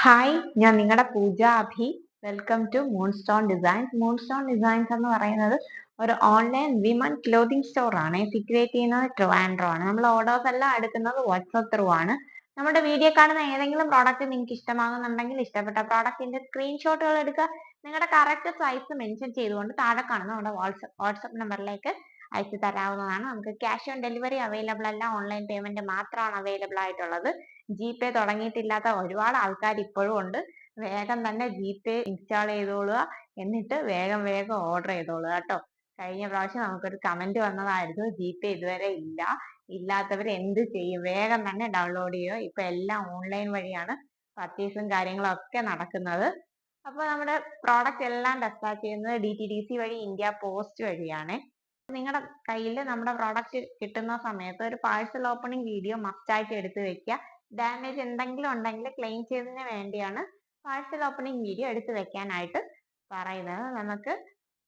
Hi ഞാൻ നിങ്ങളുടെ Pooja Abhi. Welcome to Moonstone Designs Moonstone Designs എന്ന് പറയുന്നത് ഒരു ഓൺലൈൻ വിമൻ ക്ലോത്തിങ് സ്റ്റോർ ആണ്. സിക്രേറ്റ് ചെയ്യുന്നത് ട്രിവാൻഡ്രോ ആണ്. നമ്മൾ ഓർഡേഴ്സ് എല്ലാം എടുക്കുന്നത് വാട്സ്ആപ്പ് ത്രൂ ആണ്. നമ്മുടെ വീഡിയോ കാണുന്ന ഏതെങ്കിലും പ്രോഡക്റ്റ് നിങ്ങൾക്ക് ഇഷ്ടമാകുന്നുണ്ടെങ്കിൽ ഇഷ്ടപ്പെട്ട പ്രോഡക്റ്റിന്റെ സ്ക്രീൻഷോട്ടുകൾ എടുക്കുക നിങ്ങളുടെ കറക്റ്റ് സൈസ് മെൻഷൻ ചെയ്തുകൊണ്ട് താഴെ കാണുന്ന നമ്മുടെ വാട്സപ്പ് വാട്സപ്പ് നമ്പറിലേക്ക് അയച്ചു തരാവുന്നതാണ്. നമുക്ക് ക്യാഷ് ഓൺ ഡെലിവറി അവൈലബിൾ അല്ല ഓൺലൈൻ പേയ്മെന്റ് മാത്രമാണ് അവൈലബിൾ ആയിട്ടുള്ളത്. ജി പേ തുടങ്ങിയിട്ടില്ലാത്ത ഒരുപാട് ആൾക്കാർ ഇപ്പോഴും ഉണ്ട്. വേഗം തന്നെ ജി പേ ഇൻസ്റ്റാൾ ചെയ്തോളുക. എന്നിട്ട് വേഗം വേഗം ഓർഡർ ചെയ്തോളുക കേട്ടോ. കഴിഞ്ഞ പ്രാവശ്യം നമുക്കൊരു കമന്റ് വന്നതായിരുന്നു ജി പേ ഇതുവരെ ഇല്ല. ഇല്ലാത്തവർ എന്ത് ചെയ്യും? വേഗം തന്നെ ഡൗൺലോഡ് ചെയ്യുക. ഇപ്പൊ എല്ലാം ഓൺലൈൻ വഴിയാണ് പർച്ചേസും കാര്യങ്ങളും ഒക്കെ നടക്കുന്നത്. അപ്പൊ നമ്മുടെ പ്രോഡക്റ്റ് എല്ലാം ഡെസ്പാച്ച് ചെയ്യുന്നത് ഡി ടി ഡി സി വഴി ഇന്ത്യ പോസ്റ്റ് വഴിയാണ്. നിങ്ങളുടെ കയ്യിൽ നമ്മുടെ പ്രോഡക്റ്റ് കിട്ടുന്ന സമയത്ത് ഒരു പാഴ്സൽ ഓപ്പണിംഗ് വീഡിയോ മസ്റ്റായിട്ട് എടുത്ത് വെക്കുക ഡാമേജ് എന്തെങ്കിലും ഉണ്ടെങ്കിൽ ക്ലെയിം ചെയ്തതിന് വേണ്ടിയാണ് പാഴ്സൽ ഓപ്പണിംഗ് വീഡിയോ എടുത്തു വെക്കാനായിട്ട് പറയുന്നത്. നമുക്ക്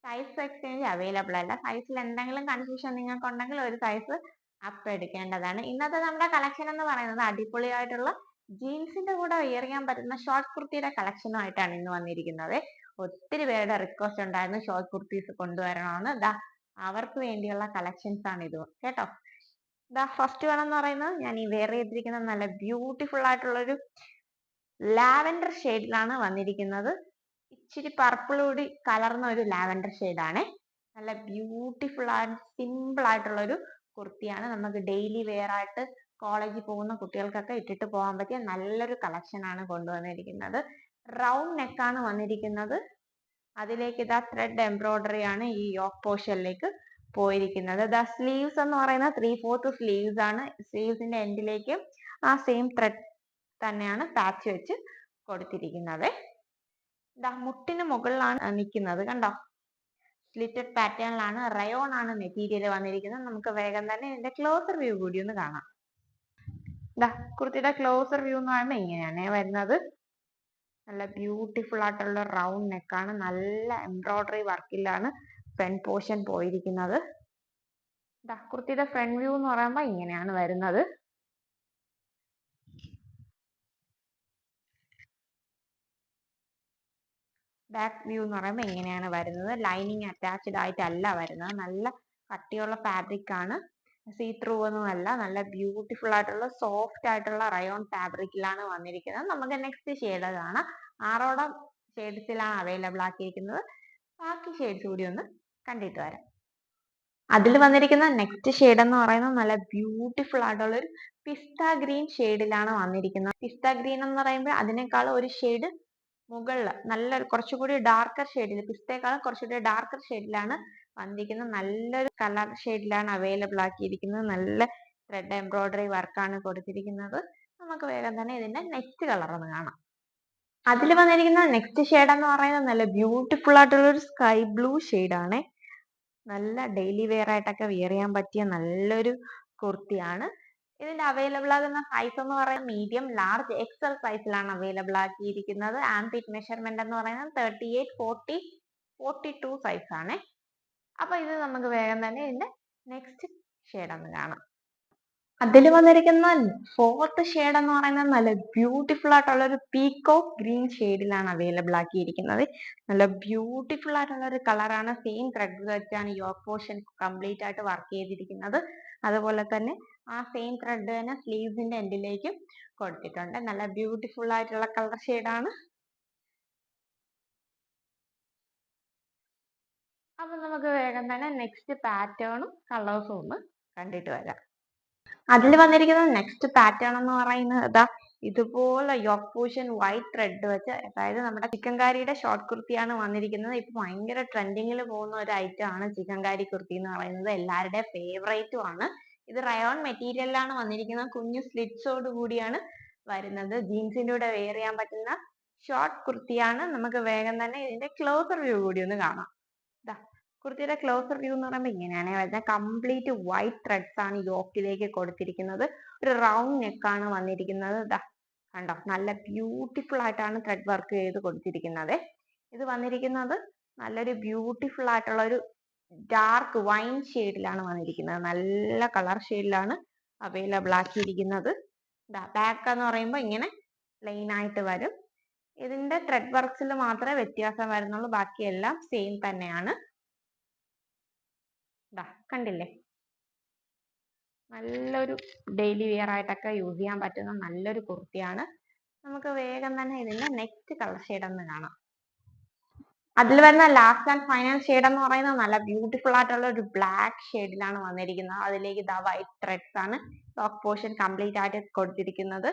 സൈസ് എക്സ്ചേഞ്ച് അവൈലബിൾ അല്ല. സൈസിൽ എന്തെങ്കിലും കൺഫ്യൂഷൻ നിങ്ങൾക്ക് ഉണ്ടെങ്കിൽ ഒരു സൈസ് അപ്പ് എടുക്കേണ്ടതാണ്. ഇന്നത്തെ നമ്മുടെ കളക്ഷൻ എന്ന് പറയുന്നത് അടിപൊളിയായിട്ടുള്ള ജീൻസിന്റെ കൂടെ ചെയ്യാൻ പറ്റുന്ന ഷോർട്ട് കുർത്തിയുടെ കളക്ഷനുമായിട്ടാണ് ഇന്ന് വന്നിരിക്കുന്നത്. ഒത്തിരി പേരുടെ റിക്വസ്റ്റ് ഉണ്ടായിരുന്നു ഷോർട്ട് കുർത്തീസ് കൊണ്ടുവരണമെന്ന്. ദാ അവർക്ക് വേണ്ടിയുള്ള കളക്ഷൻസ് ആണ് ഇത്. കേട്ടോ? ദാ ഫസ്റ്റ് വൺ എന്ന് പറയുന്നത് ഞാൻ ഈ വെയർ ചെയ്തിരിക്കുന്ന നല്ല ബ്യൂട്ടിഫുൾ ആയിട്ടുള്ള ഒരു ലാവൻഡർ ഷെയ്ഡിലാണ് വന്നിരിക്കുന്നത്. ഇച്ചിരി പർപ്പിൾ കൂടി കലർന്ന ഒരു ലാവൻഡർ ആണ് നല്ല ബ്യൂട്ടിഫുൾ ആൻഡ് സിമ്പിൾ ആയിട്ടുള്ള ഒരു കുർത്തിയാണ്. നമുക്ക് ഡെയിലി വെയർ ആയിട്ട് കോളേജിൽ പോകുന്ന കുട്ടികൾക്കൊക്കെ ഇട്ടിട്ട് പോകാൻ പറ്റിയ നല്ലൊരു കളക്ഷൻ ആണ് കൊണ്ടുവന്നിരിക്കുന്നത്. റൗണ്ട് നെക്ക് ആണ് വന്നിരിക്കുന്നത്. അതിലേക്ക് ഇതാ ത്രെഡ് എംബ്രോയിഡറി ആണ് ഈ യോക്ക് പോർഷനിലേക്ക് പോയിരിക്കുന്നത്. ദ സ്ലീവ്സ് എന്ന് പറയുന്ന ത്രീ ഫോർത്ത് സ്ലീവ്സ് ആണ്. സ്ലീവ്സിന്റെ എൻഡിലേക്ക് ആ സെയിം ത്രെഡ് തന്നെയാണ് പാച്ച് വെച്ച് കൊടുത്തിരിക്കുന്നത്. ദാ മുട്ടിന് മുകളിലാണ് നിൽക്കുന്നത്. കണ്ടോ? സ്ലിറ്റഡ് പാറ്റേണിലാണ് റയോൺ ആണ് മെറ്റീരിയൽ വന്നിരിക്കുന്നത്. നമുക്ക് വേഗം തന്നെ ഇതിന്റെ ക്ലോസർ വ്യൂ കൂടി ഒന്ന് കാണാം. ദാ കുർത്തിയുടെ ക്ലോസർ വ്യൂ എന്ന് പറയുമ്പോൾ ഇങ്ങനെയാണ് വരുന്നത്. നല്ല ബ്യൂട്ടിഫുൾ ആയിട്ടുള്ള റൗണ്ട് നെക്കാണ് നല്ല എംബ്രോയിഡറി വർക്കിലാണ് ഫ്രണ്ട് പോർഷൻ പോയിരിക്കുന്നത്. കുർത്തിയുടെ ഫ്രണ്ട് വ്യൂ എന്ന് പറയുമ്പോൾ ഇങ്ങനെയാണ് വരുന്നത്. ബാക്ക് വ്യൂ എന്ന് പറയുമ്പോൾ ഇങ്ങനെയാണ് വരുന്നത്. ലൈനിങ് അറ്റാച്ച്ഡ് ആയിട്ടല്ല വരുന്നത്. നല്ല കട്ടിയുള്ള ഫാബ്രിക് ആണ്. സീ ത്രൂ ഒന്നുമല്ല നല്ല ബ്യൂട്ടിഫുൾ ആയിട്ടുള്ള സോഫ്റ്റ് ആയിട്ടുള്ള റയോൺ ഫാബ്രിക്കിലാണ് വന്നിരിക്കുന്നത്. നമുക്ക് നെക്സ്റ്റ് ഷെയ്ഡ് കാണാം. ആറോളം ഷെയ്ഡ്സിലാണ് അവൈലബിൾ ആക്കിയിരിക്കുന്നത്. ബാക്കി ഷെയ്ഡ്സ് കൂടി ഒന്ന് കണ്ടിട്ട് വരാം. അതിൽ വന്നിരിക്കുന്ന നെക്സ്റ്റ് ഷെയ്ഡ് എന്ന് പറയുന്നത് നല്ല ബ്യൂട്ടിഫുൾ ആയിട്ടുള്ള ഒരു പിസ്ത ഗ്രീൻ ഷെയ്ഡിലാണ് വന്നിരിക്കുന്നത്. പിസ്ത ഗ്രീൻ എന്ന് പറയുമ്പോൾ അതിനേക്കാൾ ഒരു ഷെയ്ഡ് മുകളിൽ നല്ല കുറച്ചുകൂടി ഡാർക്കർ ഷെയ്ഡിൽ പിസ്തയേക്കാളും കുറച്ചുകൂടി ഡാർക്കർ ഷെയ്ഡിലാണ് വന്നിരിക്കുന്നത്. നല്ലൊരു കളർ ഷെയ്ഡിലാണ് അവൈലബിൾ ആക്കിയിരിക്കുന്നത്. നല്ല ത്രെഡ് എംബ്രോയിഡറി വർക്കാണ് കൊടുത്തിരിക്കുന്നത്. നമുക്ക് വേഗം തന്നെ ഇതിന്റെ നെക്സ്റ്റ് കളർ ഒന്ന് കാണാം. അതിൽ വന്നിരിക്കുന്ന നെക്സ്റ്റ് ഷെയ്ഡ് എന്ന് പറയുന്നത് നല്ല ബ്യൂട്ടിഫുൾ ആയിട്ടുള്ള ഒരു സ്കൈ ബ്ലൂ ആണ്. നല്ല ഡെയിലി വെയർ ആയിട്ടൊക്കെ വിയർ ചെയ്യാൻ പറ്റിയ നല്ലൊരു കുർത്തിയാണ്. ഇതിന്റെ അവൈലബിൾ ആകുന്ന സൈസ് എന്ന് പറയുന്നത് മീഡിയം ലാർജ് എക്സൽ സൈസിലാണ് അവൈലബിൾ ആക്കിയിരിക്കുന്നത്. ആംപിറ്റ് മെഷർമെന്റ് എന്ന് പറയുന്നത് thirty eight forty forty two size ആണ്. അപ്പൊ ഇത് നമുക്ക് വേഗം തന്നെ ഇതിന്റെ നെക്സ്റ്റ് ഷെയ്ഡ് ഒന്ന് കാണാം. അതിൽ വന്നിരിക്കുന്ന ഫോർത്ത് ഷെയ്ഡ് എന്ന് പറയുന്നത് നല്ല ബ്യൂട്ടിഫുൾ ആയിട്ടുള്ള ഒരു പീക്കോക്ക് ഗ്രീൻ ഷെയ്ഡിലാണ് അവൈലബിൾ ആക്കിയിരിക്കുന്നത്. നല്ല ബ്യൂട്ടിഫുൾ ആയിട്ടുള്ള ഒരു കളറാണ് സെയിം ത്രെഡ് വെച്ചാണ് യോക്ക് പോർഷൻ കംപ്ലീറ്റ് ആയിട്ട് വർക്ക് ചെയ്തിരിക്കുന്നത്. അതുപോലെ തന്നെ ആ സെയിം ത്രെഡ് തന്നെ സ്ലീവ്സിന്റെ എൻഡിലേക്ക് കൊടുത്തിട്ടുണ്ട്. നല്ല ബ്യൂട്ടിഫുൾ ആയിട്ടുള്ള കളർ ഷെയ്ഡാണ് അപ്പൊ നമുക്ക് വേഗം തന്നെ നെക്സ്റ്റ് പാറ്റേണും കളേഴ്സും ഒന്ന് കണ്ടിട്ട് വരാം. അതിൽ വന്നിരിക്കുന്ന നെക്സ്റ്റ് പാറ്റേൺ എന്ന് പറയുന്നത് ഇതാ ഇതുപോലെ യോക്ക് പോഷൻ വൈറ്റ് ത്രെഡ് വെച്ച് അതായത് നമ്മുടെ ചിക്കൻ കാരിയുടെ ഷോർട്ട് കുർത്തിയാണ് വന്നിരിക്കുന്നത്. ഇപ്പൊ ഭയങ്കര ട്രെൻഡിങ്ങിൽ പോകുന്ന ഒരു ഐറ്റം ആണ് ചിക്കൻ കാരി കുർത്തി എന്ന് പറയുന്നത്. എല്ലാവരുടെ ഫേവറേറ്റും ആണ്. ഇത് റയോൺ മെറ്റീരിയലിലാണ് വന്നിരിക്കുന്നത്. കുഞ്ഞു സ്ലിറ്റ്സോട് കൂടിയാണ് വരുന്നത്. ജീൻസിന്റെ കൂടെ വെയർ ചെയ്യാൻ പറ്റുന്ന ഷോർട്ട് കുർത്തിയാണ്. നമുക്ക് വേഗം തന്നെ ഇതിന്റെ ക്ലോസർ വ്യൂ കൂടി ഒന്ന് കാണാം. കുർത്തിയുടെ ക്ലോസർ വ്യൂ എന്ന് പറയുമ്പോൾ ഇങ്ങനെയാണ്. വരുന്നത് കംപ്ലീറ്റ് വൈറ്റ് ത്രെഡ്സ് ആണ് യോക്കിലേക്ക് കൊടുത്തിരിക്കുന്നത്. ഒരു റൗണ്ട് നെക്കാണ് വന്നിരിക്കുന്നത്. ഇതാ കണ്ടോ? നല്ല ബ്യൂട്ടിഫുൾ ആയിട്ടാണ് ത്രെഡ് വർക്ക് ചെയ്ത് കൊടുത്തിരിക്കുന്നത്. ഇത് വന്നിരിക്കുന്നത് നല്ലൊരു ബ്യൂട്ടിഫുൾ ആയിട്ടുള്ള ഒരു ഡാർക്ക് വൈൻ ഷെയ്ഡിലാണ് വന്നിരിക്കുന്നത്. നല്ല കളർ ഷെയ്ഡിലാണ് അവൈലബിൾ ആക്കിയിരിക്കുന്നത്. ബാക്ക് എന്ന് പറയുമ്പോൾ ഇങ്ങനെ പ്ലെയിൻ ആയിട്ട് വരും. ഇതിന്റെ ത്രെഡ് വർക്ക്സിൽ മാത്രമേ വ്യത്യാസം വരുന്നുള്ളൂ. ബാക്കിയെല്ലാം സെയിം തന്നെയാണ്. ദാ കണ്ടില്ലേ? നല്ലൊരു ഡെയിലി വെയർ ആയിട്ടൊക്കെ യൂസ് ചെയ്യാൻ പറ്റുന്ന നല്ലൊരു കുർത്തിയാണ്. നമുക്ക് വേഗം തന്നെ ഇതിന്റെ നെക്സ്റ്റ് കളർ ഷെയ്ഡ് ഒന്ന് കാണാം. അതിൽ വരുന്ന ലാസ്റ്റ് ആൻഡ് ഫൈനൽ ഷെയ്ഡ് എന്ന് പറയുന്നത് നല്ല ബ്യൂട്ടിഫുൾ ആയിട്ടുള്ള ഒരു ബ്ലാക്ക് ഷെയ്ഡിലാണ് വന്നിരിക്കുന്നത്. അതിലേക്ക് ഇതാ വൈറ്റ് ത്രെഡ്സ് ആണ്. ടോപ്പ് പോർഷൻ കംപ്ലീറ്റ് ആയിട്ട് കൊടുത്തിരിക്കുന്നത്.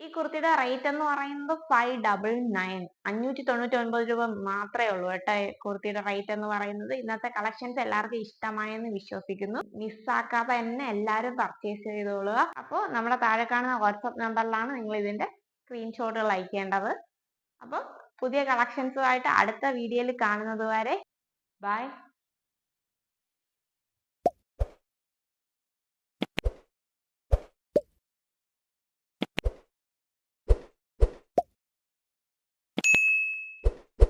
ഈ കുർത്തിയുടെ റേറ്റ് എന്ന് പറയുന്നത് ഫൈവ് ഡബിൾ നയൻ അഞ്ഞൂറ്റി തൊണ്ണൂറ്റി ഒൻപത് രൂപ മാത്രമേ ഉള്ളൂ കേട്ടോ കുർത്തിയുടെ റേറ്റ് എന്ന് പറയുന്നത്. ഇന്നത്തെ കളക്ഷൻസ് എല്ലാവർക്കും ഇഷ്ടമായെന്ന് വിശ്വസിക്കുന്നു. മിസ്സാക്കാതെ തന്നെ എല്ലാവരും പർച്ചേസ് ചെയ്തോളുക. അപ്പോൾ നമ്മുടെ താഴെ കാണുന്ന വാട്സപ്പ് നമ്പറിലാണ് നിങ്ങൾ ഇതിന്റെ സ്ക്രീൻഷോട്ടുകൾ അയക്കേണ്ടത് അപ്പോൾ പുതിയ കളക്ഷൻസുമായിട്ട് അടുത്ത വീഡിയോയിൽ കാണുന്നത് വരെ. ബൈ